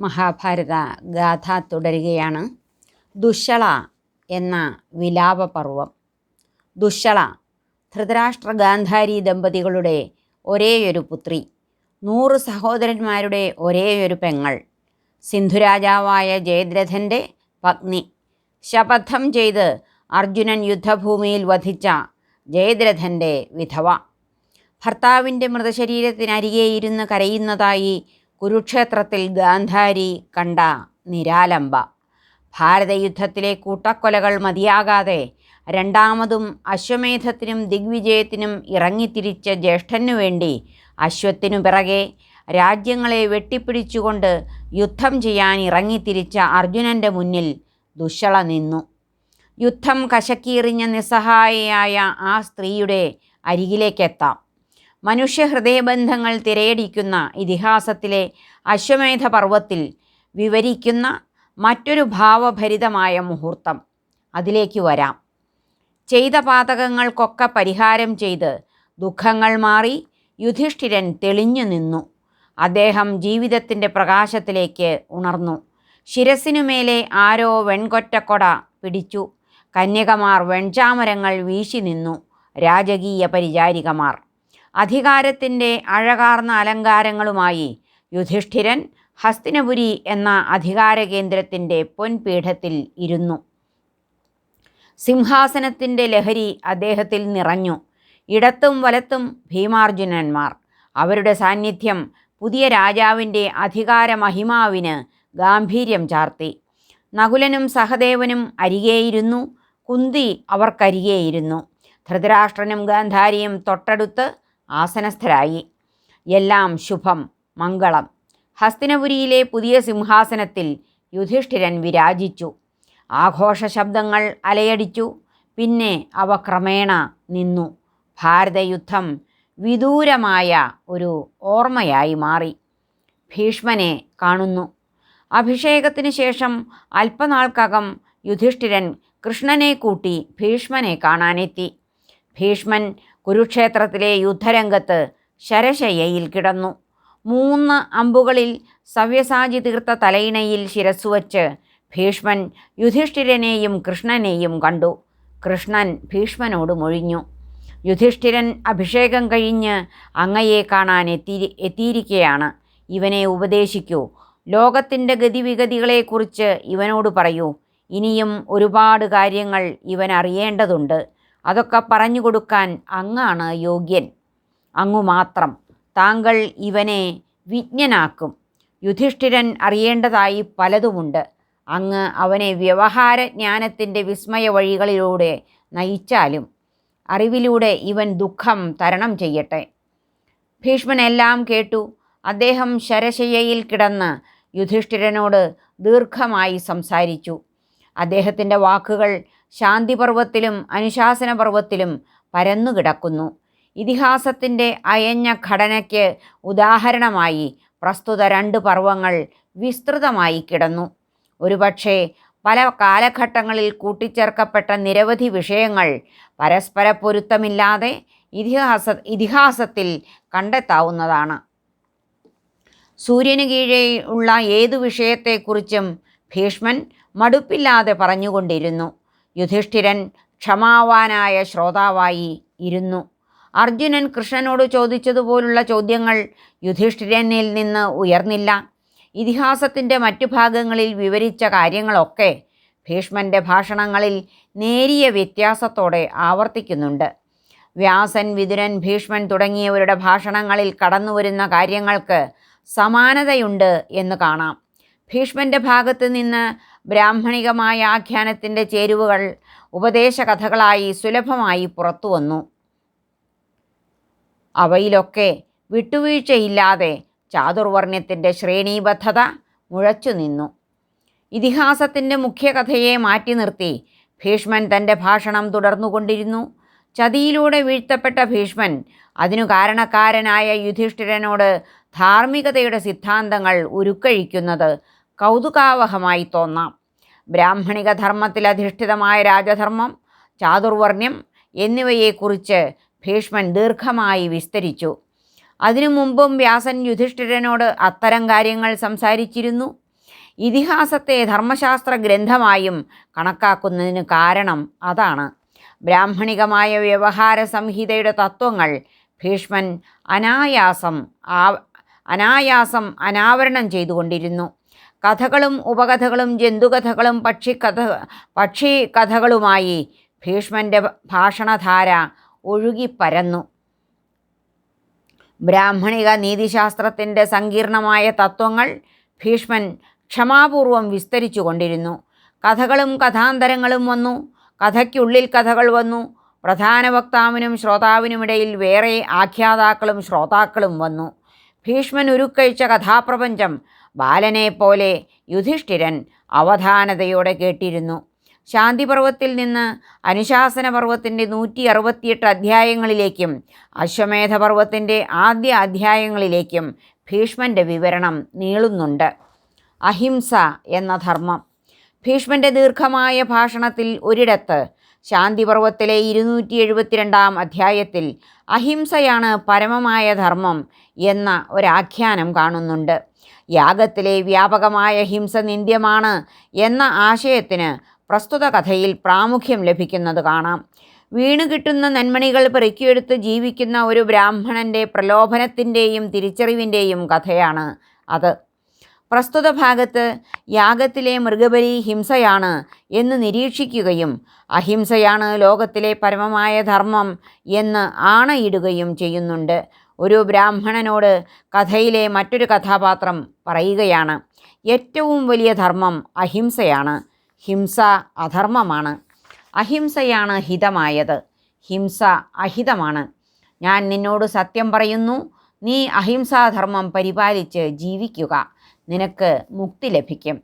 മഹാഭാരത ഗാഥ തുടരുകയാണ്. ദുശ്ശള എന്ന വിലാപപർവം. ദുശ്ശള ധൃതരാഷ്ട്ര ഗാന്ധാരി ദമ്പതികളുടെ ഒരേയൊരു പുത്രി. നൂറ് സഹോദരന്മാരുടെ ഒരേയൊരു പെങ്ങൾ. സിന്ധുരാജാവായ ജയദ്രഥന്റെ പത്നി. ശപഥം ചെയ്ത് അർജുനൻ യുദ്ധഭൂമിയിൽ വധിച്ച ജയദ്രഥന്റെ വിധവ. ഭർത്താവിന്റെ മൃതശരീരത്തിനരികെ ഇരുന്ന് കരയുന്നതായി കുരുക്ഷേത്രത്തിൽ ഗാന്ധാരി കണ്ട നിരാലംബ. ഭാരതയുദ്ധത്തിലെ കൂട്ടക്കൊലകൾ മതിയാകാതെ രണ്ടാമതും അശ്വമേധത്തിനും ദിഗ്വിജയത്തിനും ഇറങ്ങിത്തിരിച്ച ജ്യേഷ്ഠനു വേണ്ടി അശ്വത്തിനു പിറകെ രാജ്യങ്ങളെ വെട്ടിപ്പിടിച്ചുകൊണ്ട് യുദ്ധം ചെയ്യാൻ ഇറങ്ങിത്തിരിച്ച അർജുനന്റെ മുന്നിൽ ദുശ്ശള നിന്നു. യുദ്ധം കശക്കിയെറിഞ്ഞ നിസ്സഹായയായ ആ സ്ത്രീയുടെ അരികിലേക്കെത്താം. മനുഷ്യഹൃദയബന്ധങ്ങൾ തിരയടിക്കുന്ന ഇതിഹാസത്തിലെ അശ്വമേധ പർവത്തിൽ വിവരിക്കുന്ന മറ്റൊരു ഭാവഭരിതമായ മുഹൂർത്തം. അതിലേക്ക് വരാം. ചെയ്ത പാതകങ്ങൾക്കൊക്കെ പരിഹാരം ചെയ്ത് ദുഃഖങ്ങൾ മാറി യുധിഷ്ഠിരൻ തെളിഞ്ഞു നിന്നു. അദ്ദേഹം ജീവിതത്തിന്റെ പ്രകാശത്തിലേക്ക് ഉണർന്നു. ശിരസിനുമേലെ ആരോ വെൺകൊറ്റക്കൊട പിടിച്ചു. കന്യകമാർ വെൺചാമരങ്ങൾ വീശി നിന്നു. രാജകീയ പരിചാരികമാർ. അധികാരത്തിന്റെ അഴകാർന്ന അലങ്കാരങ്ങളുമായി യുധിഷ്ഠിരൻ ഹസ്തിനപുരി എന്ന അധികാര കേന്ദ്രത്തിന്റെ പൊൻപീഠത്തിൽ ഇരുന്നു. സിംഹാസനത്തിന്റെ ലഹരി അദ്ദേഹത്തിൽ നിറഞ്ഞു. ഇടത്തും വലത്തും ഭീമാർജുനന്മാർ. അവരുടെ സാന്നിധ്യം പുതിയ രാജാവിന്റെ അധികാര മഹിമാവിന് ഗാംഭീര്യം ചാർത്തി. നകുലനും സഹദേവനും അരികേയിരുന്നു. കുന്തി അവർക്കരികേയിരുന്നു. ധൃതരാഷ്ട്രനും ഗാന്ധാരിയും തൊട്ടടുത്ത് ആസനസ്ഥരായി. എല്ലാം ശുഭം മംഗളം. ഹസ്തിനപുരിയിലെ പുതിയ സിംഹാസനത്തിൽ യുധിഷ്ഠിരൻ വിരാജിച്ചു. ആഘോഷ ശബ്ദങ്ങൾ അലയടിച്ചു. പിന്നെ അവ ക്രമേണ നിന്നു. ഭാരതയുദ്ധം വിദൂരമായ ഒരു ഓർമ്മയായി മാറി. ഭീഷ്മനെ കാണുന്നു. അഭിഷേകത്തിന് ശേഷം അല്പനാൾക്കകം യുധിഷ്ഠിരൻ കൃഷ്ണനെ കൂട്ടി ഭീഷ്മനെ കാണാനെത്തി. ഭീഷ്മൻ കുരുക്ഷേത്രത്തിലെ യുദ്ധരംഗത്ത് ശരശയ്യയിൽ കിടന്നു. മൂന്ന് അമ്പുകളിൽ സവ്യസാചി തീർത്ത തലയിണയിൽ ശിരസ്സുവച്ച് ഭീഷ്മൻ യുധിഷ്ഠിരനെയും കൃഷ്ണനെയും കണ്ടു. കൃഷ്ണൻ ഭീഷ്മനോട് മൊഴിഞ്ഞു. യുധിഷ്ഠിരൻ അഭിഷേകം കഴിഞ്ഞ് അങ്ങയെ കാണാൻ എത്തി എത്തിയിരിക്കുകയാണ് ഇവനെ ഉപദേശിക്കൂ. ലോകത്തിന്റെ ഗതിവിഗതികളെക്കുറിച്ച് ഇവനോട് പറയൂ. ഇനിയും ഒരുപാട് കാര്യങ്ങൾ ഇവൻ അറിയേണ്ടതുണ്ട് അതൊക്കെ പറഞ്ഞു കൊടുക്കാൻ അങ്ങാണ് യോഗ്യൻ. അങ്ങു മാത്രം താങ്കൾ ഇവനെ വിജ്ഞനാക്കും. യുധിഷ്ഠിരൻ അറിയേണ്ടതായി പലതുമുണ്ട്. അങ്ങ് അവനെ വ്യവഹാര ജ്ഞാനത്തിന്റെ വിസ്മയ വഴികളിലൂടെ നയിച്ചാലും അറിവിലൂടെ ഇവൻ ദുഃഖം തരണം ചെയ്യട്ടെ. ഭീഷ്മൻ എല്ലാം കേട്ടു. അദ്ദേഹം ശരശയ്യയിൽ കിടന്ന് യുധിഷ്ഠിരനോട് ദീർഘമായി സംസാരിച്ചു. അദ്ദേഹത്തിന്റെ വാക്കുകൾ ശാന്തിപർവത്തിലും അനുശാസനപർവത്തിലും പരന്നുകിടക്കുന്നു. ഇതിഹാസത്തിന്റെ അയഞ്ഞ ഘടനയ്ക്ക് ഉദാഹരണമായി പ്രസ്തുത രണ്ട് പർവങ്ങൾ വിസ്തൃതമായി കിടന്നു. ഒരുപക്ഷെ പല കാലഘട്ടങ്ങളിൽ കൂട്ടിച്ചേർക്കപ്പെട്ട നിരവധി വിഷയങ്ങൾ പരസ്പര പൊരുത്തമില്ലാതെ ഇതിഹാസ ഇതിഹാസത്തിൽ കണ്ടെത്താവുന്നതാണ്. സൂര്യന് കീഴേ ഉള്ള ഏതു വിഷയത്തെക്കുറിച്ചും ഭീഷ്മൻ മടുപ്പില്ലാതെ പറഞ്ഞുകൊണ്ടിരുന്നു. യുധിഷ്ഠിരൻ ക്ഷമാവാനായ ശ്രോതാവായി ഇരുന്നു. അർജുനൻ കൃഷ്ണനോട് ചോദിച്ചതുപോലുള്ള ചോദ്യങ്ങൾ യുധിഷ്ഠിരനിൽ നിന്ന് ഉയർന്നില്ല. ഇതിഹാസത്തിന്റെ മറ്റു ഭാഗങ്ങളിൽ വിവരിച്ച കാര്യങ്ങളൊക്കെ ഭീഷ്മന്റെ ഭാഷണങ്ങളിൽ നേരിയ വ്യത്യാസത്തോടെ ആവർത്തിക്കുന്നുണ്ട്. വ്യാസൻ വിതുരൻ ഭീഷ്മൻ തുടങ്ങിയവരുടെ ഭാഷണങ്ങളിൽ കടന്നുവരുന്ന കാര്യങ്ങൾക്ക് സമാനതയുണ്ട് എന്ന് കാണാം. ഭീഷ്മന്റെ ഭാഗത്ത് നിന്ന് ബ്രാഹ്മണികമായ ആഖ്യാനത്തിന്റെ ചേരുവകൾ ഉപദേശകഥകളായി സുലഭമായി പുറത്തു വന്നു. അവയിലൊക്കെ വിട്ടുവീഴ്ചയില്ലാതെ ചാതുർവർണ്യത്തിന്റെ ശ്രേണീബദ്ധത മുഴച്ചു നിന്നു. ഇതിഹാസത്തിന്റെ മുഖ്യകഥയെ മാറ്റി നിർത്തി ഭീഷ്മൻ തന്റെ ഭാഷണം തുടർന്നുകൊണ്ടിരുന്നു. ചതിയിലൂടെ വീഴ്ത്തപ്പെട്ട ഭീഷ്മൻ അതിനു കാരണക്കാരനായ യുധിഷ്ഠിരനോട് ധാർമ്മികതയുടെ സിദ്ധാന്തങ്ങൾ ഉരുക്കഴിക്കുന്നത് കൗതുകാവഹമായി തോന്നാം. ബ്രാഹ്മണിക ധർമ്മത്തിൽ അധിഷ്ഠിതമായ രാജധർമ്മം ചാതുർവർണ്യം എന്നിവയെക്കുറിച്ച് ഭീഷ്മൻ ദീർഘമായി വിസ്തരിച്ചു. അതിനു മുമ്പും വ്യാസൻ യുധിഷ്ഠിരനോട് അത്തരം കാര്യങ്ങൾ സംസാരിച്ചിരുന്നു. ഇതിഹാസത്തെ ധർമ്മശാസ്ത്ര ഗ്രന്ഥമായും കണക്കാക്കുന്നതിന് കാരണം അതാണ്. ബ്രാഹ്മണികമായ വ്യവഹാര സംഹിതയുടെ തത്വങ്ങൾ ഭീഷ്മൻ അനായാസം ആ അനായാസം അനാവരണം ചെയ്തുകൊണ്ടിരുന്നു. കഥകളും ഉപകഥകളും ജന്തുകഥകളും പക്ഷിക്കഥ പക്ഷി കഥകളുമായി ഭീഷ്മന്റെ ഭാഷണധാര ഒഴുകിപ്പരന്നു ബ്രാഹ്മണിക നീതിശാസ്ത്രത്തിന്റെ സങ്കീർണമായ തത്വങ്ങൾ ഭീഷ്മൻ ക്ഷമാപൂർവം വിസ്തരിച്ചു കൊണ്ടിരുന്നു. കഥകളും കഥാന്തരങ്ങളും വന്നു. കഥയ്ക്കുള്ളിൽ കഥകൾ വന്നു. പ്രധാന വക്താവിനും ശ്രോതാവിനുമിടയിൽ വേറെ ആഖ്യാതാക്കളും ശ്രോതാക്കളും വന്നു. ഭീഷ്മൻ ഉരുക്കഴിച്ച കഥാപ്രപഞ്ചം ബാലനെ പോലെ യുധിഷ്ഠിരൻ അവധാനതയോടെ കേട്ടിരുന്നു. ശാന്തിപർവത്തിൽ നിന്ന് അനുശാസന പർവത്തിന്റെ നൂറ്റി അറുപത്തിയെട്ട് അധ്യായങ്ങളിലേക്കും അശ്വമേധപർവത്തിന്റെ ആദ്യ അധ്യായങ്ങളിലേക്കും ഭീഷ്മന്റെ വിവരണം നീളുന്നുണ്ട്. അഹിംസ എന്ന ധർമ്മം. ഭീഷ്മന്റെ ദീർഘമായ ഭാഷണത്തിൽ ഒരിടത്ത് ശാന്തിപർവത്തിലെ ഇരുന്നൂറ്റി എഴുപത്തിരണ്ടാം അധ്യായത്തിൽ അഹിംസയാണ് പരമമായ ധർമ്മം എന്ന ഒരാഖ്യാനം കാണുന്നുണ്ട്. യാഗത്തിലെ വ്യാപകമായ ഹിംസ നിന്ദ്യമാണ് എന്ന ആശയത്തിന് പ്രസ്തുത കഥയിൽ പ്രാമുഖ്യം ലഭിക്കുന്നത് കാണാം. വീണു കിട്ടുന്ന നന്മണികൾ പെറുക്കിയെടുത്ത് ജീവിക്കുന്ന ഒരു ബ്രാഹ്മണന്റെ പ്രലോഭനത്തിന്റെയും തിരിച്ചറിവിന്റെയും കഥയാണ് അത്. പ്രസ്തുത ഭാഗത്ത് യാഗത്തിലെ മൃഗബലി ഹിംസയാണ് എന്ന് നിരീക്ഷിക്കുകയും അഹിംസയാണ് ലോകത്തിലെ പരമമായ ധർമ്മം എന്ന് ആണയിടുകയും ചെയ്യുന്നുണ്ട്. ഒരു ബ്രാഹ്മണനോട് കഥയിലെ മറ്റൊരു കഥാപാത്രം പറയുകയാണ്. ഏറ്റവും വലിയ ധർമ്മം അഹിംസയാണ്. ഹിംസ അധർമ്മമാണ്. അഹിംസയാണ് ഹിതമായത്. ഹിംസ അഹിതമാണ്. ഞാൻ നിന്നോട് സത്യം പറയുന്നു. നീ അഹിംസാധർമ്മം പരിപാലിച്ച് ജീവിക്കുക. നിനക്ക് മുക്തി ലഭിക്കും.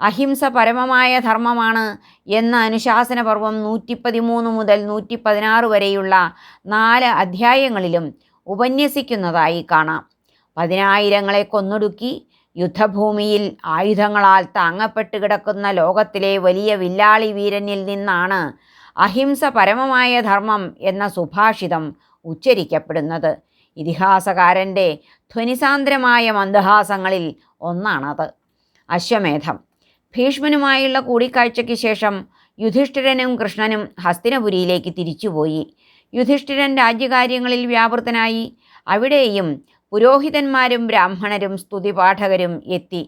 അഹിംസ പരമമായ ധർമ്മമാണ് എന്ന അനുശാസന പർവം നൂറ്റി പതിമൂന്ന് മുതൽ നൂറ്റി പതിനാറ് വരെയുള്ള നാല് അധ്യായങ്ങളിലും ഉപന്യസിക്കുന്നതായി കാണാം. പതിനായിരങ്ങളെ കൊന്നൊടുക്കി യുദ്ധഭൂമിയിൽ ആയുധങ്ങളാൽ താങ്ങപ്പെട്ട് കിടക്കുന്ന ലോകത്തിലെ വലിയ വില്ലാളി വീരനിൽ നിന്നാണ് അഹിംസ പരമമായ ധർമ്മം എന്ന സുഭാഷിതം ഉച്ചരിക്കപ്പെടുന്നത്. ഇതിഹാസകാരന്റെ ധ്വനിസാന്ദ്രമായ മന്ദഹാസങ്ങളിൽ ഒന്നാണത്. അശ്വമേധം. ഭീഷ്മനുമായുള്ള കൂടിക്കാഴ്ചയ്ക്ക് ശേഷം യുധിഷ്ഠിരനും കൃഷ്ണനും ഹസ്തിനപുരിയിലേക്ക് തിരിച്ചുപോയി. യുധിഷ്ഠിരൻ രാജ്യകാര്യങ്ങളിൽ വ്യാപൃതനായി അവിടെയും പുരോഹിതന്മാരും ബ്രാഹ്മണരും സ്തുതിപാഠകരും എത്തി.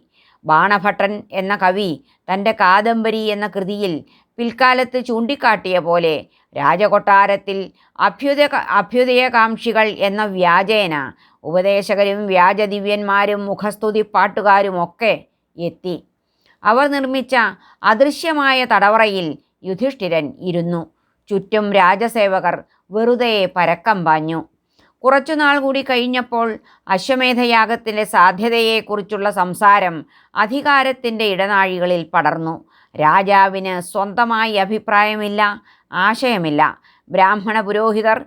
ബാണഭട്ടൻ എന്ന കവി തന്റെ കാദംബരി എന്ന കൃതിയിൽ പിൽക്കാലത്ത് ചൂണ്ടിക്കാട്ടിയ പോലെ രാജകൊട്ടാരത്തിൽ അഭ്യുദയ അഭ്യുദയകാംക്ഷികൾ എന്ന വ്യാജേന ഉപദേശകരും വ്യാജദിവ്യന്മാരും മുഖസ്തുതി പാട്ടുകാരുമൊക്കെ എത്തി. അവർ നിർമ്മിച്ച അദൃശ്യമായ തടവറയിൽ യുധിഷ്ഠിരൻ ഇരുന്നു. ചുറ്റും രാജസേവകർ വെറുതെ പരക്കം പാഞ്ഞു. കുറച്ചുനാൾ കൂടി കഴിഞ്ഞപ്പോൾ അശ്വമേധയാഗത്തിന്റെ സാധ്യതയെക്കുറിച്ചുള്ള സംസാരം അധികാരത്തിന്റെ ഇടനാഴികളിൽ പടർന്നു. രാജാവിന് സ്വന്തമായി അഭിപ്രായമില്ല ആശയമില്ല. ബ്രാഹ്മണ പുരോഹിതർ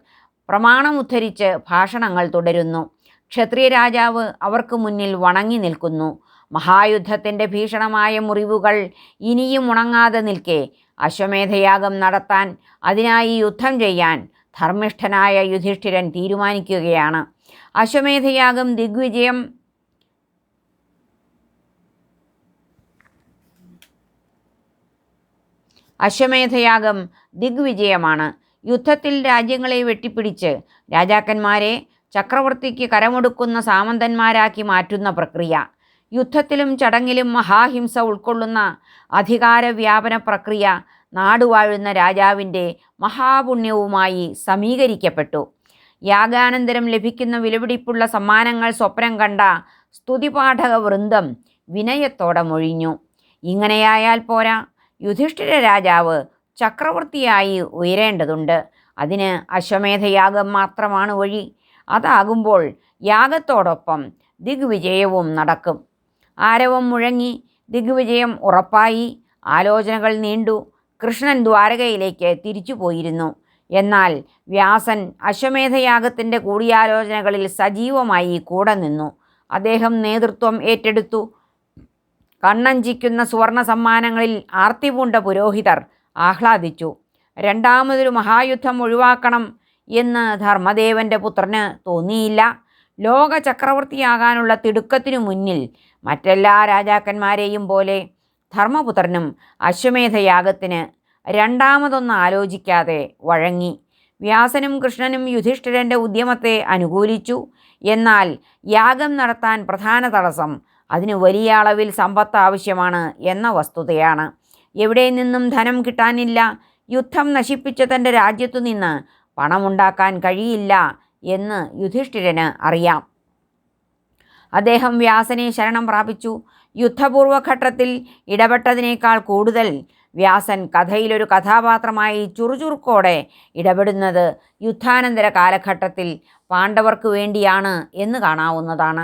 പ്രമാണമുദ്ധരിച്ച് ഭാഷണങ്ങൾ തുടരുന്നു. ക്ഷത്രിയ രാജാവ് അവർക്ക് മുന്നിൽ വണങ്ങി നിൽക്കുന്നു. മഹായുദ്ധത്തിന്റെ ഭീഷണമായ മുറിവുകൾ ഇനിയും ഉണങ്ങാതെ നിൽക്കെ. അശ്വമേധയാഗം നടത്താൻ അതിനായി യുദ്ധം ചെയ്യാൻ ധർമ്മിഷ്ഠനായ യുധിഷ്ഠിരൻ തീരുമാനിക്കുകയാണ്. അശ്വമേധയാഗം ദിഗ്വിജയം അശ്വമേധയാഗം ദിഗ്വിജയമാണ്. യുദ്ധത്തിൽ രാജ്യങ്ങളെ വെട്ടിപ്പിടിച്ച് രാജാക്കന്മാരെ ചക്രവർത്തിക്ക് കരമൊടുക്കുന്ന സാമന്തന്മാരാക്കി മാറ്റുന്ന പ്രക്രിയ. യുദ്ധത്തിലും ചടങ്ങിലും മഹാഹിംസ ഉൾക്കൊള്ളുന്ന അധികാര വ്യാപന പ്രക്രിയ നാടുവാഴുന്ന രാജാവിന്റെ മഹാപുണ്യവുമായി സമീകരിക്കപ്പെട്ടു. യാഗാനന്തരം ലഭിക്കുന്ന വിലപിടിപ്പുള്ള സമ്മാനങ്ങൾ സ്വപ്നം കണ്ട സ്തുതിപാഠക വൃന്ദം വിനയത്തോടെ മൊഴിഞ്ഞു. ഇങ്ങനെയായാൽ പോരാ. യുധിഷ്ഠിര രാജാവ് ചക്രവർത്തിയായി ഉയരേണ്ടതുണ്ട്. അതിന് അശ്വമേധയാഗം മാത്രമാണ് വഴി. അതാകുമ്പോൾ യാഗത്തോടൊപ്പം ദിഗ്വിജയവും നടക്കും. ആരവം മുഴങ്ങി ദിഗ്വിജയം ഉറപ്പായി. ആലോചനകൾ നീണ്ടു. കൃഷ്ണൻ ദ്വാരകയിലേക്ക് തിരിച്ചു പോയിരുന്നു എന്നാൽ വ്യാസൻ അശ്വമേധയാഗത്തിന്റെ കൂടിയാലോചനകളിൽ സജീവമായി കൂടെ നിന്നു. അദ്ദേഹം നേതൃത്വം ഏറ്റെടുത്തു. കണ്ണഞ്ചിക്കുന്ന സുവർണ സമ്മാനങ്ങളിൽ ആർത്തിപൂണ്ട പുരോഹിതർ ആഹ്ലാദിച്ചു. രണ്ടാമതൊരു മഹായുദ്ധം ഒഴിവാക്കണം എന്ന് ധർമ്മദേവന്റെ പുത്രന് തോന്നിയില്ല. ലോക ചക്രവർത്തിയാകാനുള്ള തിടുക്കത്തിനു മുന്നിൽ മറ്റെല്ലാ രാജാക്കന്മാരെയും പോലെ ധർമ്മപുത്രനും അശ്വമേധയാഗത്തിന് രണ്ടാമതൊന്ന് ആലോചിക്കാതെ വഴങ്ങി. വ്യാസനും കൃഷ്ണനും യുധിഷ്ഠിരന്റെ ഉദ്യമത്തെ അനുകൂലിച്ചു. എന്നാൽ യാഗം നടത്താൻ പ്രധാന തടസ്സം അതിന് വലിയ അളവിൽ സമ്പത്ത് ആവശ്യമാണ് എന്ന വസ്തുതയാണ്. എവിടെ നിന്നും ധനം കിട്ടാനില്ല യുദ്ധം നശിപ്പിച്ച തന്റെ രാജ്യത്തു നിന്ന് പണമുണ്ടാക്കാൻ കഴിയില്ല എന്ന് യുധിഷ്ഠിരന് അറിയാം. അദ്ദേഹം വ്യാസനെ ശരണം പ്രാപിച്ചു. യുദ്ധപൂർവഘട്ടത്തിൽ ഇടപെട്ടതിനേക്കാൾ കൂടുതൽ വ്യാസൻ കഥയിലൊരു കഥാപാത്രമായി ചുറുചുറുക്കോടെ ഇടപെടുന്നത് യുദ്ധാനന്തര കാലഘട്ടത്തിൽ പാണ്ഡവർക്ക് വേണ്ടിയാണ് എന്ന് കാണാവുന്നതാണ്.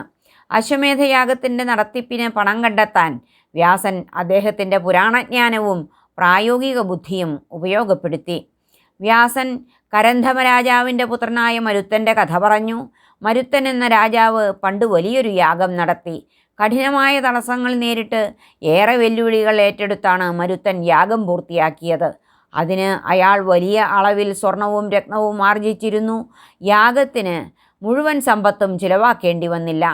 അശ്വമേധയാഗത്തിന്റെ നടത്തിപ്പിന് പണം കണ്ടെത്താൻ വ്യാസൻ അദ്ദേഹത്തിന്റെ പുരാണജ്ഞാനവും പ്രായോഗിക ബുദ്ധിയും ഉപയോഗപ്പെടുത്തി. വ്യാസൻ കരന്ധമ രാജാവിന്റെ പുത്രനായ മരുത്തന്റെ കഥ പറഞ്ഞു. മരുത്തൻ എന്ന രാജാവ് പണ്ട് വലിയൊരു യാഗം നടത്തി. കഠിനമായ തടസ്സങ്ങൾ നേരിട്ട് ഏറെ വെല്ലുവിളികൾ ഏറ്റെടുത്താണ് മരുത്തൻ യാഗം പൂർത്തിയാക്കിയത്. അതിന് അയാൾ വലിയ അളവിൽ സ്വർണവും രത്നവും ആർജിച്ചിരുന്നു. യാഗത്തിന് മുഴുവൻ സമ്പത്തും ചിലവാക്കേണ്ടി വന്നില്ല.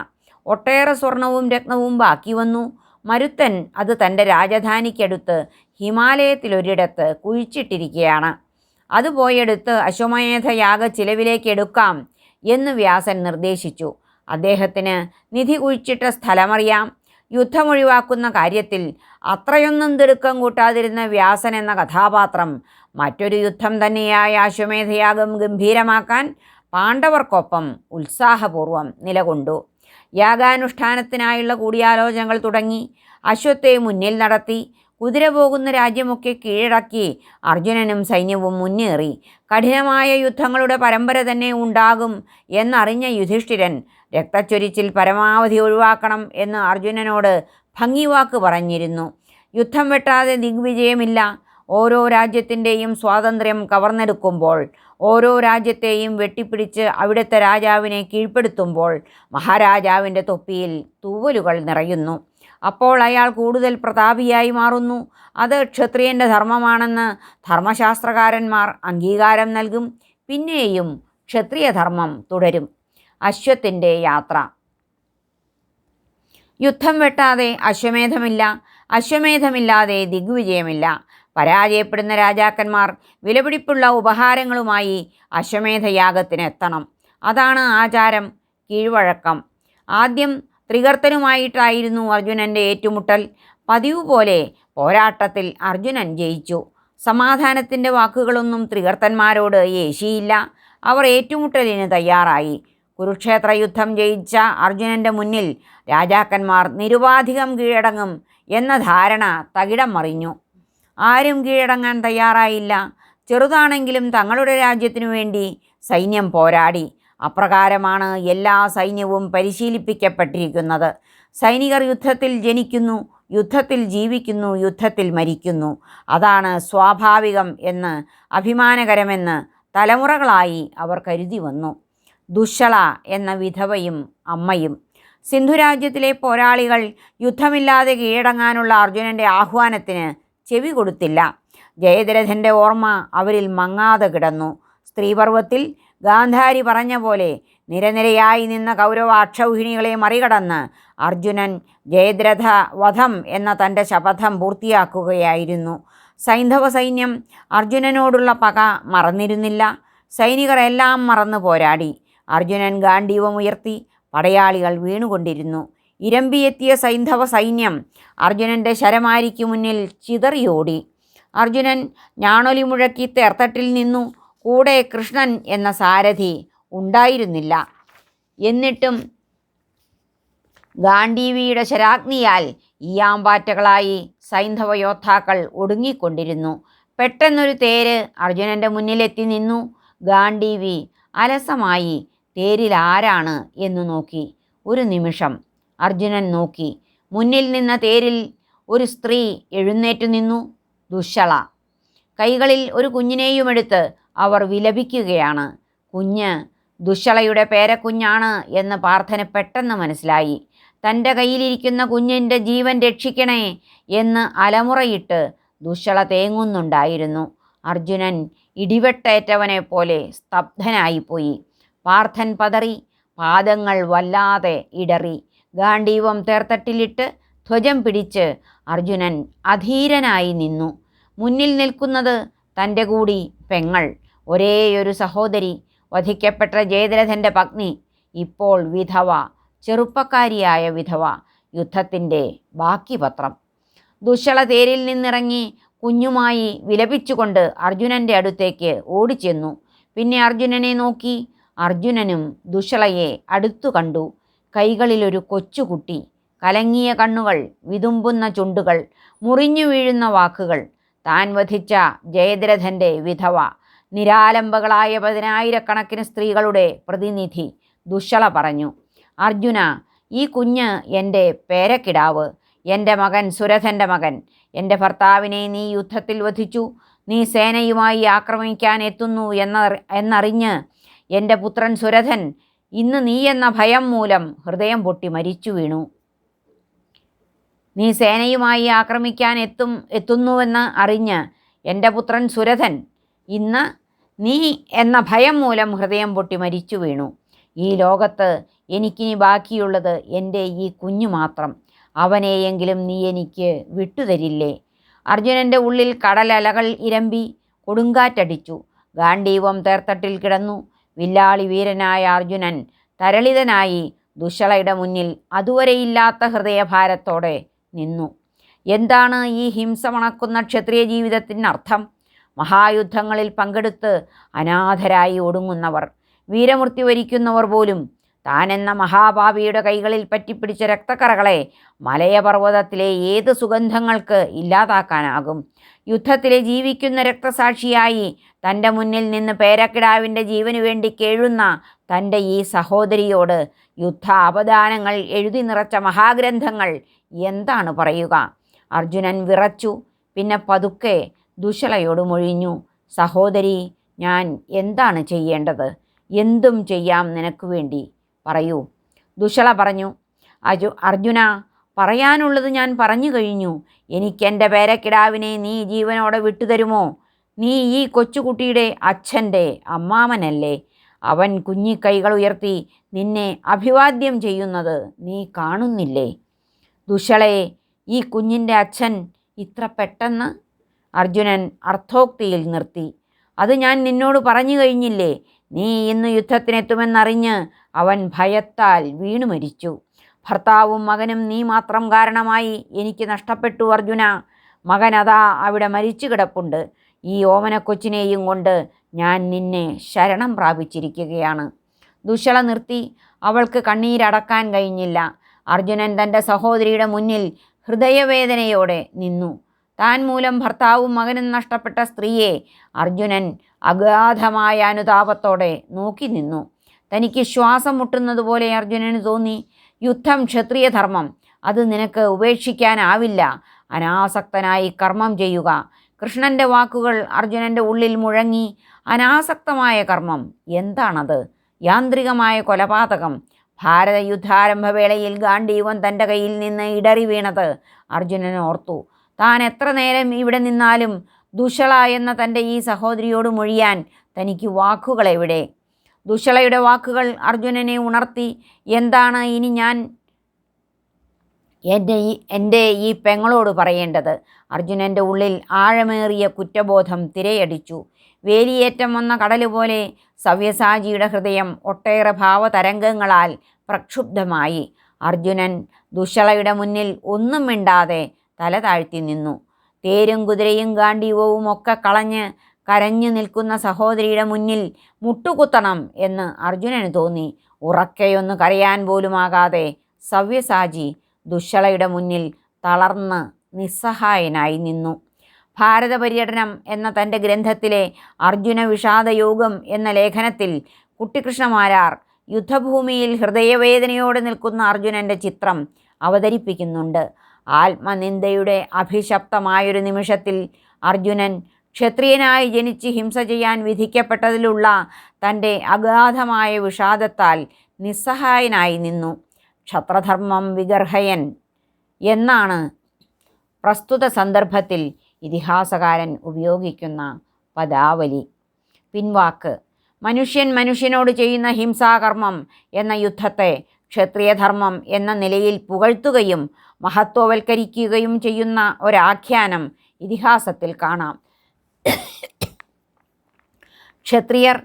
ഒട്ടേറെ സ്വർണവും രത്നവും ബാക്കി വന്നു. മരുത്തൻ അത് തന്റെ രാജധാനിക്കടുത്ത് ഹിമാലയത്തിലൊരിടത്ത് കുഴിച്ചിട്ടിരിക്കുകയാണ് അത് പോയെടുത്ത് അശ്വമേധ യാഗ ചിലവിലേക്ക് എടുക്കാം. എന്ന് വ്യാസൻ നിർദ്ദേശിച്ചു. അദ്ദേഹത്തിന് നിധി കുഴിച്ചിട്ട സ്ഥലമറിയാം. യുദ്ധമൊഴിവാക്കുന്ന കാര്യത്തിൽ അത്രയൊന്നും തിടുക്കം കൂട്ടാതിരുന്ന വ്യാസൻ എന്ന കഥാപാത്രം മറ്റൊരു യുദ്ധം തന്നെയായ അശ്വമേധയാഗം ഗംഭീരമാക്കാൻ പാണ്ഡവർക്കൊപ്പം ഉത്സാഹപൂർവം നിലകൊണ്ടു. യാഗാനുഷ്ഠാനത്തിനായുള്ള കൂടിയാലോചനകൾ തുടങ്ങി. അശ്വത്തെ മുന്നിൽ നടത്തി. കുതിര പോകുന്ന രാജ്യമൊക്കെ കീഴടക്കി. അർജുനനും സൈന്യവും മുന്നേറി. കഠിനമായ യുദ്ധങ്ങളുടെ പരമ്പര തന്നെ ഉണ്ടാകും എന്നറിഞ്ഞ യുധിഷ്ഠിരൻ രക്തച്ചൊരിച്ചിൽ പരമാവധി ഒഴിവാക്കണം എന്ന് അർജുനനോട് ഭംഗിവാക്ക് പറഞ്ഞിരുന്നു. യുദ്ധം വെട്ടാതെ ദിഗ്വിജയമില്ല. ഓരോ രാജ്യത്തിന്റെയും സ്വാതന്ത്ര്യം കവർന്നെടുക്കുമ്പോൾ ഓരോ രാജ്യത്തെയും വെട്ടിപ്പിടിച്ച് അവിടുത്തെ രാജാവിനെ കീഴ്പ്പെടുത്തുമ്പോൾ മഹാരാജാവിന്റെ തൊപ്പിയിൽ തൂവലുകൾ നിറയുന്നു. അപ്പോൾ അയാൾ കൂടുതൽ പ്രതാപിയായി മാറുന്നു. അത് ക്ഷത്രിയന്റെ ധർമ്മമാണെന്ന് ധർമ്മശാസ്ത്രകാരന്മാർ അംഗീകാരം നൽകും. പിന്നെയും ക്ഷത്രിയധർമ്മം തുടരും. അശ്വത്തിന്റെ യാത്ര. യുദ്ധം വെട്ടാതെ അശ്വമേധമില്ല. അശ്വമേധമില്ലാതെ ദിഗ്വിജയമില്ല. പരാജയപ്പെടുന്ന രാജാക്കന്മാർ വിലപിടിപ്പുള്ള ഉപഹാരങ്ങളുമായി അശ്വമേധയാഗത്തിനെത്തണം. അതാണ് ആചാരം. കീഴ്വഴക്കം. ആദ്യം ത്രികർത്തനുമായിട്ടായിരുന്നു അർജുനന്റെ ഏറ്റുമുട്ടൽ. പതിവ് പോലെ പോരാട്ടത്തിൽ അർജുനൻ ജയിച്ചു. സമാധാനത്തിന്റെ വാക്കുകളൊന്നും ത്രികർത്തന്മാരോട് യേശിയില്ല അവർ ഏറ്റുമുട്ടലിന് തയ്യാറായി. കുരുക്ഷേത്ര യുദ്ധം ജയിച്ച അർജുനന്റെ മുന്നിൽ രാജാക്കന്മാർ നിരുപാധികം കീഴടങ്ങും എന്ന ധാരണ തകിടം മറിഞ്ഞു. ആരും കീഴടങ്ങാൻ തയ്യാറായില്ല. ചെറുതാണെങ്കിലും തങ്ങളുടെ രാജ്യത്തിനു വേണ്ടി സൈന്യം പോരാടി. അപ്രകാരമാണ് എല്ലാ സൈന്യവും പരിശീലിപ്പിക്കപ്പെട്ടിരിക്കുന്നത്. സൈനികർ യുദ്ധത്തിൽ ജനിക്കുന്നു യുദ്ധത്തിൽ ജീവിക്കുന്നു യുദ്ധത്തിൽ മരിക്കുന്നു. അതാണ് സ്വാഭാവികം എന്ന് അഭിമാനകരമെന്ന് തലമുറകളായി അവർ കരുതി വന്നു. ദുശ്ശള എന്ന വിധവയും അമ്മയും. സിന്ധുരാജ്യത്തിലെ പോരാളികൾ യുദ്ധമില്ലാതെ കീഴടങ്ങാനുള്ള അർജുനന്റെ ആഹ്വാനത്തിന് ചെവി കൊടുത്തില്ല. ജയദ്രഥന്റെ ഓർമ്മ അവരിൽ മങ്ങാതെ കിടന്നു. സ്ത്രീപർവത്തിൽ ഗാന്ധാരി പറഞ്ഞ പോലെ നിരനിരയായി നിന്ന കൗരവ അക്ഷൗഹിണികളെ മറികടന്ന് അർജുനൻ ജയദ്രഥ വധം എന്ന തന്റെ ശപഥം പൂർത്തിയാക്കുകയായിരുന്നു. സൈന്ധവ സൈന്യം അർജുനനോടുള്ള പക മറന്നിരുന്നില്ല. സൈനികർ എല്ലാം മറന്നു പോരാടി. അർജുനൻ ഗാന്ഡീവമുയർത്തി പടയാളികൾ വീണുകൊണ്ടിരുന്നു. ഇരമ്പിയെത്തിയ സൈന്ധവ സൈന്യം അർജുനന്റെ ശരമാരിക്ക് മുന്നിൽ ചിതറിയോടി. അർജുനൻ ഞാണൊലി മുഴക്കി തേർത്തട്ടിൽ നിന്നു കൂടെ കൃഷ്ണൻ എന്ന സാരഥി ഉണ്ടായിരുന്നില്ല. എന്നിട്ടും ഗാന്ഡീവിയുടെ ശരാഗ്നിയാൽ ഈയാമ്പാറ്റകളായി സൈന്ധവ യോദ്ധാക്കൾ ഒടുങ്ങിക്കൊണ്ടിരുന്നു. പെട്ടെന്നൊരു തേര് അർജുനന്റെ മുന്നിലെത്തി നിന്നു. ഗാന്ഡീവി അലസമായി തേരിൽ ആരാണ്? എന്ന് നോക്കി. ഒരു നിമിഷം അർജുനൻ നോക്കി. മുന്നിൽ നിന്ന തേരിൽ ഒരു സ്ത്രീ എഴുന്നേറ്റു നിന്നു. ദുശ്ശള. കൈകളിൽ ഒരു കുഞ്ഞിനെയുമെടുത്ത് അവർ വിലപിക്കുകയാണ്. കുഞ്ഞ് ദുഷളയുടെ പേരക്കുഞ്ഞാണ് എന്ന് പാർത്ഥന് പെട്ടെന്ന് മനസ്സിലായി. തന്റെ കയ്യിലിരിക്കുന്ന കുഞ്ഞിന്റെ ജീവൻ രക്ഷിക്കണേ എന്ന് അലമുറയിട്ട് ദുഷള തേങ്ങുന്നുണ്ടായിരുന്നു. അർജുനൻ ഇടിവെട്ടേറ്റവനെ പോലെ സ്തബ്ധനായിപ്പോയി. പാർത്ഥൻ പതറി പാദങ്ങൾ വല്ലാതെ ഇടറി. ഗാന്ഡീവം തേർത്തട്ടിലിട്ട് ധ്വജം പിടിച്ച് അർജുനൻ അധീരനായി നിന്നു. മുന്നിൽ നിൽക്കുന്നത് തന്റെ കൂടി പെങ്ങൾ ഒരേയൊരു സഹോദരി വധിക്കപ്പെട്ട ജയദ്രഥന്റെ പത്നി ഇപ്പോൾ വിധവ ചെറുപ്പക്കാരിയായ വിധവ യുദ്ധത്തിന്റെ ബാക്കി പത്രം ദുശ്ശള തേരിൽ നിന്നിറങ്ങി കുഞ്ഞുമായി വിലപിച്ചുകൊണ്ട് അർജുനന്റെ അടുത്തേക്ക് ഓടിച്ചെന്നു. പിന്നെ അർജുനനെ നോക്കി. അർജുനനും ദുശ്ശളയെ അടുത്തു കണ്ടു. കൈകളിലൊരു കൊച്ചുകുട്ടി കലങ്ങിയ കണ്ണുകൾ വിതുമ്പുന്ന ചുണ്ടുകൾ മുറിഞ്ഞു വീഴുന്ന വാക്കുകൾ താൻ വധിച്ച ജയദ്രഥന്റെ വിധവ നിരാലംബകളായ പതിനായിരക്കണക്കിന് സ്ത്രീകളുടെ പ്രതിനിധി ദുഷള പറഞ്ഞു. അർജുന ഈ കുഞ്ഞ് എന്റെ പേരക്കിടാവ്. എന്റെ മകൻ സുരഥന്റെ മകൻ. എന്റെ ഭർത്താവിനെ നീ യുദ്ധത്തിൽ വധിച്ചു. നീ സേനയുമായി ആക്രമിക്കാൻ എത്തുന്നു എന്ന എന്നറിഞ്ഞ് എന്റെ പുത്രൻ സുരഥൻ ഇന്ന് നീ എന്ന ഭയം മൂലം ഹൃദയം പൊട്ടി മരിച്ചു വീണു. നീ സേനയുമായി ആക്രമിക്കാൻ എത്തും എത്തുന്നുവെന്ന് അറിഞ്ഞ് എന്റെ പുത്രൻ സുരഥൻ ഇന്ന് നീ എന്ന ഭയം മൂലം ഹൃദയം പൊട്ടി മരിച്ചു വീണു. ഈ ലോകത്ത് എനിക്കിനി ബാക്കിയുള്ളത് എന്റെ ഈ കുഞ്ഞു മാത്രം. അവനെയെങ്കിലും നീ എനിക്ക് വിട്ടുതരില്ലേ? അർജുനന്റെ ഉള്ളിൽ കടലലകൾ ഇരമ്പി കൊടുങ്കാറ്റടിച്ചു. ഗാന്ഡീവം തേർത്തട്ടിൽ കിടന്നു. വില്ലാളി വീരനായ അർജുനൻ തരളിതനായി ദുഷളയുടെ മുന്നിൽ അതുവരെയില്ലാത്ത ഹൃദയഭാരത്തോടെ നിന്നു. എന്താണ് ഈ ഹിംസ മണക്കുന്ന ക്ഷത്രിയ ജീവിതത്തിന് അർത്ഥം മഹായുദ്ധങ്ങളിൽ പങ്കെടുത്ത് അനാഥരായി ഒടുങ്ങുന്നവർ വീരമൃത്യു വരിക്കുന്നവർ പോലും താനെന്ന മഹാഭാവിയുടെ കൈകളിൽ പറ്റിപ്പിടിച്ച രക്തക്കറകളെ മലയപർവതത്തിലെ ഏത് സുഗന്ധങ്ങൾക്ക് ഇല്ലാതാക്കാനാകും? യുദ്ധത്തിലെ ജീവിക്കുന്ന രക്തസാക്ഷിയായി തന്റെ മുന്നിൽ നിന്ന് പേരക്കിടാവിന്റെ ജീവനു വേണ്ടി കേഴുന്ന തന്റെ ഈ സഹോദരിയോട് യുദ്ധ അപദാനങ്ങൾ എഴുതി നിറച്ച മഹാഗ്രന്ഥങ്ങൾ എന്താണ് പറയുക? അർജുനൻ വിറച്ചു പിന്നെ പതുക്കെ ദുശലയോട് മൊഴിഞ്ഞു സഹോദരി ഞാൻ എന്താണ് ചെയ്യേണ്ടത്? എന്തും ചെയ്യാം നിനക്ക് വേണ്ടി. പറയൂ. ദുശള പറഞ്ഞു അജു അർജുന പറയാനുള്ളത് ഞാൻ പറഞ്ഞു കഴിഞ്ഞു. എനിക്കെന്റെ പേരക്കിടാവിനെ നീ ജീവനോടെ വിട്ടുതരുമോ? നീ ഈ കൊച്ചുകുട്ടിയുടെ അച്ഛന്റെ അമ്മാമനല്ലേ? അവൻ കുഞ്ഞിക്കൈകൾ ഉയർത്തി നിന്നെ അഭിവാദ്യം ചെയ്യുന്നത് നീ കാണുന്നില്ലേ? ദുഷളെ ഈ കുഞ്ഞിന്റെ അച്ഛൻ ഇത്ര പെട്ടെന്ന് അർജുനൻ അർത്ഥോക്തിയിൽ നിർത്തി. അത് ഞാൻ നിന്നോട് പറഞ്ഞു കഴിഞ്ഞില്ലേ? നീ ഇന്ന് യുദ്ധത്തിനെത്തുമെന്നറിഞ്ഞ് അവൻ ഭയത്താൽ വീണു മരിച്ചു. ഭർത്താവും മകനും നീ മാത്രം കാരണമായി എനിക്ക് നഷ്ടപ്പെട്ടു അർജുന. അതാ അവിടെ മരിച്ചു കിടപ്പുണ്ട്. ഈ ഓമനക്കൊച്ചിനെയും കൊണ്ട് ഞാൻ നിന്നെ ശരണം പ്രാപിച്ചിരിക്കുകയാണ്. ദുശള നിർത്തി. അവൾക്ക് കണ്ണീരടക്കാൻ കഴിഞ്ഞില്ല. അർജുനൻ തന്റെ സഹോദരിയുടെ മുന്നിൽ ഹൃദയവേദനയോടെ നിന്നു. താൻ മൂലം ഭർത്താവും മകനും നഷ്ടപ്പെട്ട സ്ത്രീയെ അർജുനൻ അഗാധമായ അനുതാപത്തോടെ നോക്കി നിന്നു. തനിക്ക് ശ്വാസം മുട്ടുന്നതുപോലെ അർജുനന് തോന്നി യുദ്ധം ക്ഷത്രിയധർമ്മം. അത് നിനക്ക് ഉപേക്ഷിക്കാനാവില്ല. അനാസക്തനായി കർമ്മം ചെയ്യുക. കൃഷ്ണന്റെ വാക്കുകൾ അർജുനന്റെ ഉള്ളിൽ മുഴങ്ങി അനാസക്തമായ കർമ്മം. എന്താണത്? യാന്ത്രികമായ കൊലപാതകം. ഭാരത യുദ്ധാരംഭവേളയിൽ ഗാന്ധീവൻ തന്റെ കയ്യിൽ നിന്ന് ഇടറി വീണത്. അർജുനൻ ഓർത്തു താൻ എത്ര നേരം ഇവിടെ നിന്നാലും ദുഷള എന്ന തന്റെ ഈ സഹോദരിയോട് മൊഴിയാൻ തനിക്ക് വാക്കുകൾ എവിടെ ദുഷളയുടെ വാക്കുകൾ അർജുനനെ ഉണർത്തി എന്താണ് ഇനി ഞാൻ എന്റെ ഈ എന്റെ ഈ പെങ്ങളോട് പറയേണ്ടത്? അർജുനന്റെ ഉള്ളിൽ ആഴമേറിയ കുറ്റബോധം തിരയടിച്ചു. വേലിയേറ്റം വന്ന കടൽ പോലെ സവ്യസാജിയുടെ ഹൃദയം ഒട്ടേറെ ഭാവതരംഗങ്ങളാൽ പ്രക്ഷുബ്ധമായി. അർജുനൻ ദുഷളയുടെ മുന്നിൽ ഒന്നും മിണ്ടാതെ തല താഴ്ത്തി നിന്നു. തേരും കുതിരയും ഗാണ്ഡീവവും ഒക്കെ കളഞ്ഞ് കരഞ്ഞു നിൽക്കുന്ന സഹോദരിയുടെ മുന്നിൽ മുട്ടുകുത്തണം എന്ന് അർജുനന് തോന്നി. ഉറക്കെയൊന്ന് കരയാൻ പോലുമാകാതെ സവ്യസാജി ദുശ്ശളയുടെ മുന്നിൽ തളർന്ന് നിസ്സഹായനായി നിന്നു. ഭാരത പര്യടനം എന്ന തന്റെ ഗ്രന്ഥത്തിലെ അർജുന വിഷാദയോഗം എന്ന ലേഖനത്തിൽ കുട്ടിക്കൃഷ്ണമാരാർ യുദ്ധഭൂമിയിൽ ഹൃദയവേദനയോടെ നിൽക്കുന്ന അർജുനന്റെ ചിത്രം അവതരിപ്പിക്കുന്നുണ്ട്. ആത്മനിന്ദയുടെ അഭിശപ്തമായൊരു നിമിഷത്തിൽ അർജുനൻ ക്ഷത്രിയനായി ജനിച്ച് ഹിംസ ചെയ്യാൻ വിധിക്കപ്പെട്ടതിലുള്ള തന്റെ അഗാധമായ വിഷാദത്താൽ നിസ്സഹായനായി നിന്നു. ക്ഷത്രധർമ്മം വിഗർഹയൻ എന്നാണ് പ്രസ്തുത സന്ദർഭത്തിൽ ഇതിഹാസകാരൻ ഉപയോഗിക്കുന്ന പദാവലി. പിൻവാക്ക്. മനുഷ്യൻ മനുഷ്യനോട് ചെയ്യുന്ന ഹിംസാകർമ്മം എന്ന യുദ്ധത്തെ ക്ഷത്രിയധർമ്മം എന്ന നിലയിൽ പുകഴ്ത്തുകയും മഹത്വവൽക്കരിക്കുകയും ചെയ്യുന്ന ഒരാഖ്യാനം ഇതിഹാസത്തിൽ കാണാം. ക്ഷത്രിയർ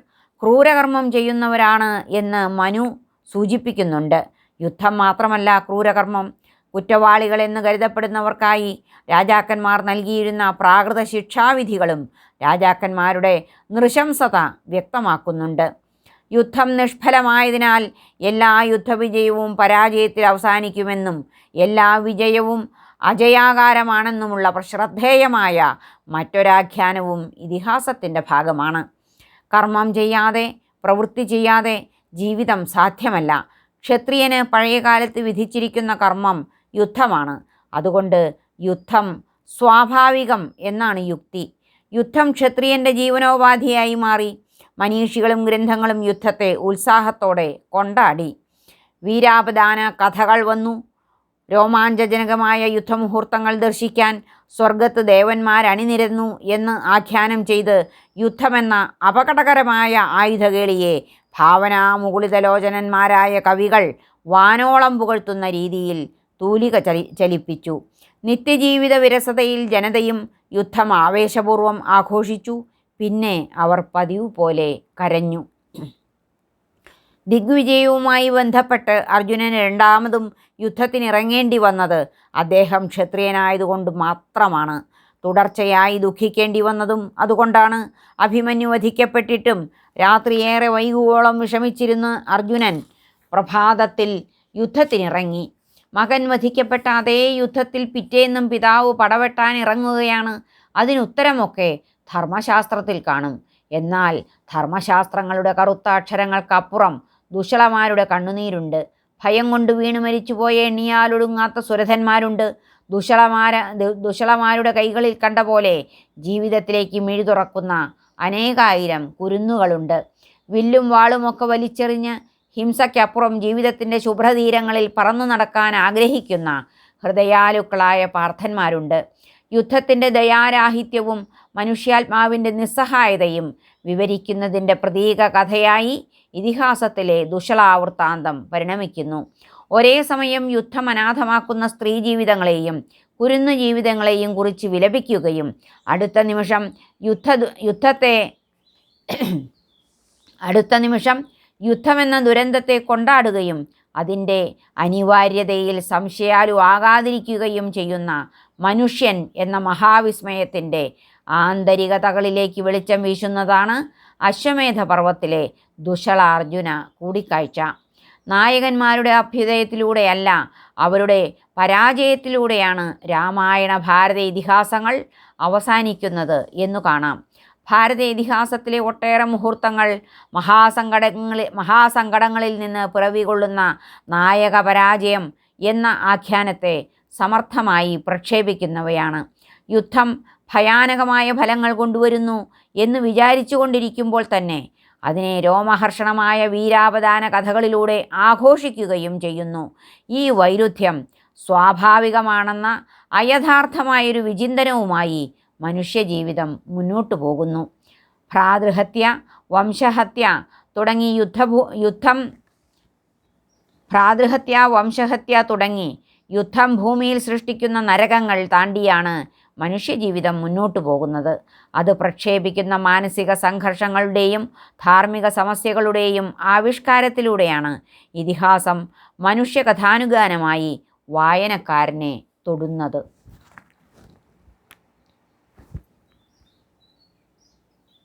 ക്രൂരകർമ്മം ചെയ്യുന്നവരാണ് എന്ന് മനു സൂചിപ്പിക്കുന്നുണ്ട്. യുദ്ധം മാത്രമല്ല ക്രൂരകർമ്മം കുറ്റവാളികൾ എന്ന് കരുതപ്പെടുന്നവർക്കായി രാജാക്കന്മാർ നൽകിയിരുന്ന പ്രാകൃത ശിക്ഷാവിധികളും രാജാക്കന്മാരുടെ നൃശംസത വ്യക്തമാക്കുന്നുണ്ട്. യുദ്ധം നിഷ്ഫലമായതിനാൽ എല്ലാ യുദ്ധവിജയവും പരാജയത്തിൽ അവസാനിക്കുമെന്നും എല്ലാ വിജയവും അജയാകാരമാണെന്നുമുള്ള ശ്രദ്ധേയമായ മറ്റൊരാഖ്യാനവും ഇതിഹാസത്തിന്റെ ഭാഗമാണ്. കർമ്മം ചെയ്യാതെ പ്രവൃത്തി ചെയ്യാതെ ജീവിതം സാധ്യമല്ല. ക്ഷത്രിയന് പഴയകാലത്ത് വിധിച്ചിരിക്കുന്ന കർമ്മം യുദ്ധമാണ്. അതുകൊണ്ട് യുദ്ധം സ്വാഭാവികം എന്നാണ് യുക്തി. യുദ്ധം ക്ഷത്രിയന്റെ ജീവനോപാധിയായി മാറി മനീഷികളും ഗ്രന്ഥങ്ങളും യുദ്ധത്തെ ഉത്സാഹത്തോടെ കൊണ്ടാടി. വീരാപദാന കഥകൾ വന്നു. രോമാഞ്ചജനകമായ യുദ്ധമുഹൂർത്തങ്ങൾ ദർശിക്കാൻ സ്വർഗത്ത് ദേവന്മാർ അണിനിരന്നു എന്ന് ആഖ്യാനം ചെയ്ത് യുദ്ധമെന്ന അപകടകരമായ ആയുധകേളിയെ ഭാവനാമുകുളിതലോചനന്മാരായ കവികൾ വാനോളം പുകഴ്ത്തുന്ന രീതിയിൽ തൂലിക ചലി ചലിപ്പിച്ചു. നിത്യജീവിത വിരസതയിൽ ജനതയും യുദ്ധം ആവേശപൂർവം ആഘോഷിച്ചു. പിന്നെ അവർ പതിവ് പോലെ കരഞ്ഞു. ദിഗ്വിജയവുമായി ബന്ധപ്പെട്ട് അർജുനൻ രണ്ടാമതും യുദ്ധത്തിനിറങ്ങേണ്ടി വന്നത് അദ്ദേഹം ക്ഷത്രിയനായതുകൊണ്ട് മാത്രമാണ്. തുടർച്ചയായി ദുഃഖിക്കേണ്ടി വന്നതും അതുകൊണ്ടാണ്. അഭിമന്യു വധിക്കപ്പെട്ടിട്ടും രാത്രിയേറെ വൈകുവോളം വിഷമിച്ചിരുന്ന് അർജുനൻ പ്രഭാതത്തിൽ യുദ്ധത്തിനിറങ്ങി. മകൻ വധിക്കപ്പെട്ട അതേ യുദ്ധത്തിൽ പിറ്റേന്നും പിതാവ് പടവെട്ടാൻ ഇറങ്ങുകയാണ് അതിനുത്തരമൊക്കെ ധർമ്മശാസ്ത്രത്തിൽ കാണും. എന്നാൽ ധർമ്മശാസ്ത്രങ്ങളുടെ കറുത്ത അക്ഷരങ്ങൾക്കപ്പുറം ദുഷളമാരുടെ കണ്ണുനീരുണ്ട്. ഭയം കൊണ്ട് വീണു മരിച്ചുപോയ എണ്ണിയാലൊടുങ്ങാത്ത സുരഥന്മാരുണ്ട്. ദുഷളമാര ദുഷളമാരുടെ കൈകളിൽ കണ്ട പോലെ ജീവിതത്തിലേക്ക് മിഴി തുറക്കുന്ന അനേകായിരം കുരുന്നുകളുണ്ട്. വില്ലും വാളുമൊക്കെ വലിച്ചെറിഞ്ഞ് ഹിംസയ്ക്കപ്പുറം ജീവിതത്തിന്റെ ശുഭ്രതീരങ്ങളിൽ പറന്നു നടക്കാൻ ആഗ്രഹിക്കുന്ന ഹൃദയാലുക്കളായ പാർത്ഥന്മാരുണ്ട്. യുദ്ധത്തിന്റെ ദയാരാഹിത്യവും മനുഷ്യാത്മാവിന്റെ നിസ്സഹായതയും വിവരിക്കുന്നതിന്റെ പ്രതീക കഥയായി ഇതിഹാസത്തിലെ ദുഷളാവൃത്താന്തം പരിണമിക്കുന്നു. ഒരേ സമയം യുദ്ധം അനാഥമാക്കുന്ന സ്ത്രീ ജീവിതങ്ങളെയും കുരുന്നു ജീവിതങ്ങളെയും കുറിച്ച് വിലപിക്കുകയും അടുത്ത നിമിഷം യുദ്ധ യുദ്ധത്തെ അടുത്ത നിമിഷം യുദ്ധമെന്ന ദുരന്തത്തെ കൊണ്ടാടുകയും അതിന്റെ അനിവാര്യതയിൽ സംശയാലു ആകാതിരിക്കുകയും ചെയ്യുന്ന മനുഷ്യൻ എന്ന മഹാവിസ്മയത്തിന്റെ ആന്തരികതകളിലേക്ക് വെളിച്ചം വീശുന്നതാണ് അശ്വമേധ പർവത്തിലെ ദുഷള അർജുന കൂടിക്കാഴ്ച. നായകന്മാരുടെ അഭ്യുദയത്തിലൂടെയല്ല അവരുടെ പരാജയത്തിലൂടെയാണ് രാമായണ ഭാരത ഇതിഹാസങ്ങൾ അവസാനിക്കുന്നത് എന്നു കാണാം. ഭാരത ഇതിഹാസത്തിലെ ഒട്ടേറെ മുഹൂർത്തങ്ങൾ മഹാസങ്കടങ്ങളിൽ മഹാസങ്കടങ്ങളിൽ നിന്ന് പിറവികൊള്ളുന്ന നായക പരാജയം എന്ന ആഖ്യാനത്തെ സമർത്ഥമായി പ്രക്ഷേപിക്കുന്നവയാണ്. യുദ്ധം ഭയാനകമായ ഫലങ്ങൾ കൊണ്ടുവരുന്നു എന്ന് വിചാരിച്ചു കൊണ്ടിരിക്കുമ്പോൾ തന്നെ അതിനെ രോമഹർഷണമായ വീരാപദാന കഥകളിലൂടെ ആഘോഷിക്കുകയും ചെയ്യുന്നു. ഈ വൈരുദ്ധ്യം സ്വാഭാവികമാണെന്ന അയഥാർത്ഥമായൊരു വിചിന്തനവുമായി മനുഷ്യജീവിതം മുന്നോട്ടു പോകുന്നു. ഭ്രാതൃഹത്യ വംശഹത്യ തുടങ്ങി യുദ്ധഭൂ യുദ്ധം ഭ്രാതൃഹത്യ വംശഹത്യ തുടങ്ങി യുദ്ധം ഭൂമിയിൽ സൃഷ്ടിക്കുന്ന നരകങ്ങൾ താണ്ടിയാണ് മനുഷ്യജീവിതം മുന്നോട്ടു പോകുന്നത്. അത് പ്രക്ഷേപിക്കുന്ന മാനസിക സംഘർഷങ്ങളുടെയും ധാർമ്മിക സമസ്യകളുടെയും ആവിഷ്കാരത്തിലൂടെയാണ് ഇതിഹാസം മനുഷ്യകഥാനുഗാനമായി വായനക്കാരനെ തൊടുന്നത്.